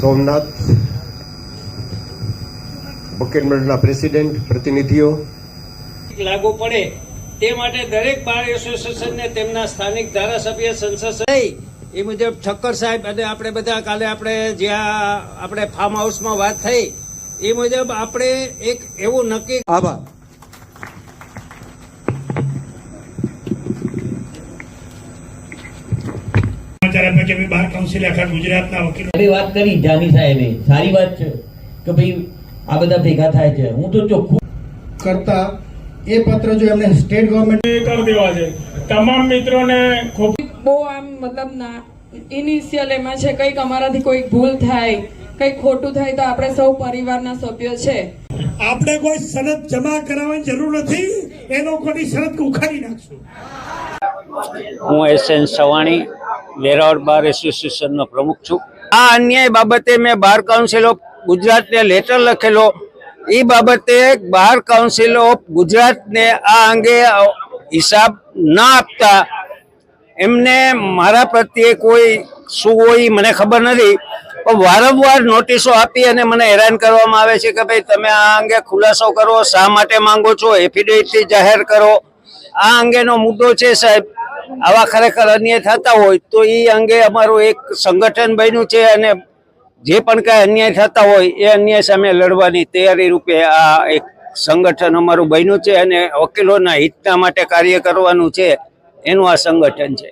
Somnath bucket મંડળના president પ્રતિનિધિઓ. લાગુ પડે. તે માટે દરેક બાર એસોસિએશનને તેમના સ્થાનિક ધારાસભ્ય સંસદ થઈ એ મુજબ ઠક્કર સાહેબ અને આપણે બધા કાલે આપણે જ્યાં આપણે ફાર્મ હાઉસમાં વાત થઈ એ મુજબ આપણે એક એવું નક્કી આભાર. સમાચાર આપ્યા કે બાર કાઉન્સિલ આખા ગુજરાતના વકીલો વાત કરી જાની સાહેબે. સારી વાત છે કે ભાઈ આ બધા ભેગા થાય છે. હું તો ચોખ્ખું કરતા એ પત્ર જો એમને સ્ટેટ ગવર્મેન્ટ કરી દેવા છે. તમામ મિત્રોને બહુ આમ મતલબ ના ઇનિશિયલ એમાં છે કંઈક અમારાથી કોઈ ભૂલ થાય કંઈક ખોટું થાય તો આપણે સૌ પરિવારના સભ્યો છે. આપણે કોઈ સનદ જમા કરાવવાની જરૂર નથી એનો કોઈ શરત ઉખાડી નાખશું. હું S N Savani Veraval bar એસોસિએશનનો પ્રમુખ છું. આ અન્યાય બાબતે મેં બાર કાઉન્સિલ ઓફ ગુજરાતને લેટર લખેલો. એ બાબતે બાર કાઉન્સિલ ઓફ ગુજરાતને આ અંગે હિસાબ ના આપતા એમને મારા પ્રત્યે કોઈ શું હોય મને ખબર નથી. પણ વારંવાર નોટિસો આપી અને મને હેરાન કરવામાં આવે છે કે ભાઈ તમે આ અંગે ખુલાસો કરો, શા માટે માંગો છો એફિડેવિટથી જાહેર કરો. આ અંગેનો મુદ્દો છે સાહેબ. આવા ખરેખર અન્યાય થતા હોય તો એ અંગે અમારું એક સંગઠન બન્યું છે અને જે પણ કાંઈ અન્યાય થતા હોય એ અન્યાય સામે લડવાની તૈયારી રૂપે આ એક સંગઠન અમારું બન્યું છે અને વકીલોના હિતના માટે કાર્ય કરવાનું છે. એનું આ સંગઠન છે.